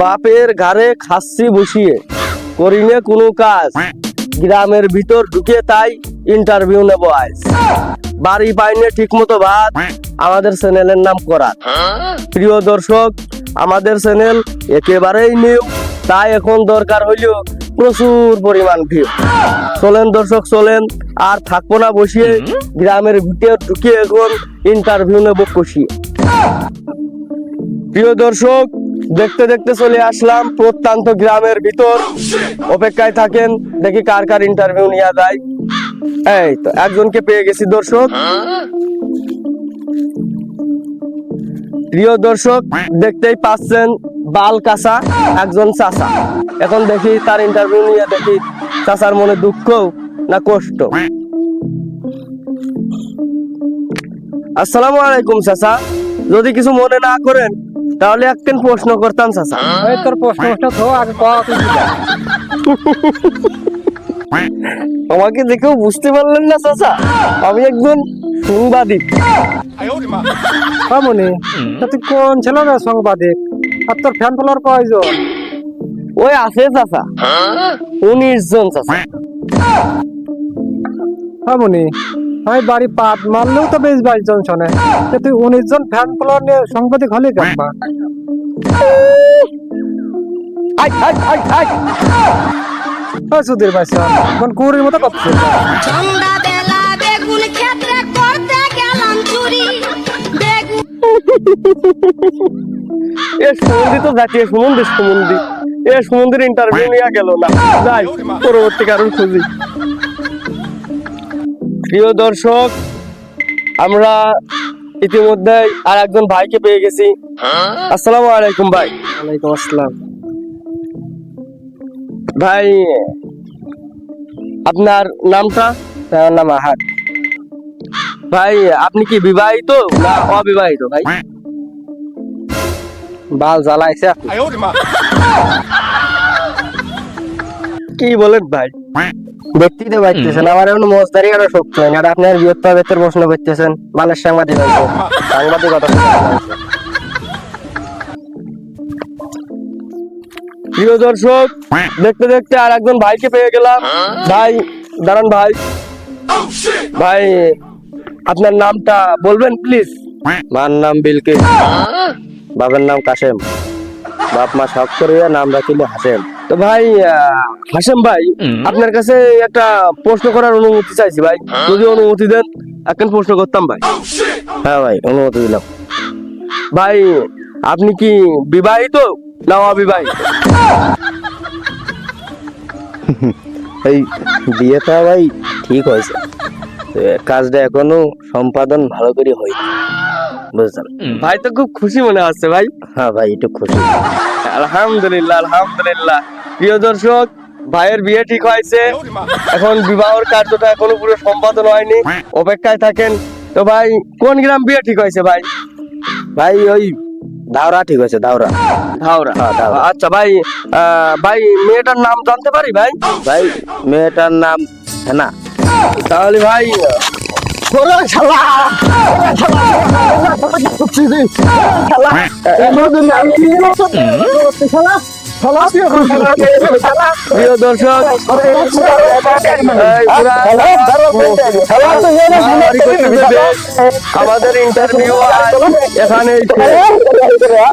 বাপের ঘাড়ে খাসি বসিয়ে করিনে কোনো কাজ। গ্রামের ভিতর ঢুকে তাই ইন্টারভিউ নেব আজ। বাড়ি পাইনে ঠিক মতো ভাত, আমাদের চ্যানেলের নাম করা প্রিয় দর্শক, আমাদের চ্যানেল একেবারেই নিউ তাই এখন দরকার হইলেও প্রচুর পরিমাণ ভিউ চলেন দর্শক, চলেন। আর থাকব না বসিয়ে, গ্রামের ভিতর ঢুকে এখন ইন্টারভিউ নেব কষিয়ে। প্রিয় দর্শক দেখতে দেখতে চলে আসলাম প্রত্যন্ত গ্রামের ভিতর। অপেক্ষায় থাকেন, দেখি কার কার ইন্টারভিউ নেওয়া যায়। এই তো, একজনকে পেয়ে গেছি দর্শক। প্রিয় দর্শক, দেখতেই পাচ্ছেন বাল কাসা একজন চাচা। এখন দেখি তার ইন্টারভিউ নিয়ে দেখি চাচার মনে দুঃখ না কষ্ট। আসসালামু আলাইকুম, চাচা। যদি কিছু মনে না করেন তাহলে একদিন প্রশ্ন করতাম চাচা। এই তোর প্রশ্নটা তো আগে আমাকে দেখেও বুঝতে পারলেন না চাচা। আমি একজন সাংবাদিক। মামুনি তা তুই কোন ছিল না সাংবাদিক? আর তোর ফ্যান ফলোয়ার কয়জন? ওই আছে চাচা। উনিশ জন চাচা। মামুনি আমি বাড়ি পাত মারলেও তো বেশ বাইশ জন শোনে। তুই উনিশ জন ফ্যান ফলোয়ার নিয়ে সাংবাদিক হলে কেন বা? আই আই আই আই ওই সুধীর ভাই স্যার কুড়ির মতো বেগুন এ সুমন্দি তো জাতীয় সুমন্দি সুমন্দি। এ সুমন্দির ইন্টারভিউ নিয়ে গেল না। যাই পরবর্তী কারণ খুঁজি। প্রিয় দর্শক আমরা ইতিমধ্যে আর একজন ভাইকে পেয়ে গেছি। আসসালামু আলাইকুম ভাই। ওয়ালাইকুম আসসালাম। ভাই আপনার নামটা? আমার নাম আহাদ। ভাই আপনি কি বিবাহিত না অবিবাহিত ভাই? বাল জ্বালাইছে কি বলেন ভাই? দেখতেই তো পাইতেছেন আমার এখন মজদারি আরও শক্ত হয় না আর আপনার বৃহত্তর প্রশ্ন করতেছেন মালের সাংবাদিক হয়েছে সাংবাদিকতা প্রিয় দর্শক দেখতে দেখতে আর একজন ভাইকে পেয়ে গেলাম। ভাই দাঁড়ান ভাই। ভাই আপনার নামটা বলবেন প্লিজ মার নাম বিলকে বাবার নাম কাশেম। বাপ মা শখ করিয়া নাম রাখিলে হাসেম। তো ভাই হাসেম ভাই আপনার কাছে একটা প্রশ্ন করার অনুমতি চাইছি ভাই। যদি অনুমতি দেন এখন প্রশ্ন করতাম ভাই। হ্যাঁ ভাই অনুমতি দিলাম। ভাই আপনি কি বিবাহিত না অবিবাহিত? এই বিয়েটা ভাই ঠিক হয়েছে। কাজটা এখনও সম্পাদন ভালো করে হয়নি। বুঝলেন ভাই তো খুব খুশি মনে হচ্ছে ভাই। হ্যাঁ ভাই একটু খুশি। আলহামদুলিল্লাহ আলহামদুলিল্লাহ। প্রিয় দর্শক ভাইয়ের বিয়ে ঠিক হয়েছে। এখন বিবাহর কার্যটা এখনও পুরো সম্পাদন হয়নি। অপেক্ষায় থাকেন। তো ভাই কোন গ্রাম বিয়ে ঠিক হয়েছে ভাই? ভাই ওই দাওরা ঠিক আছে দাওরা। ধাওরা হ্যাঁ, ধাওরা। আচ্ছা ভাই ভাই মেয়েটার নাম জানতে পারি ভাই? ভাই মেয়েটার নাম হেনা। তাহলে ভাই প্রিয় দর্শক আমাদের ইন্টারভিউ এখানেই শেষ।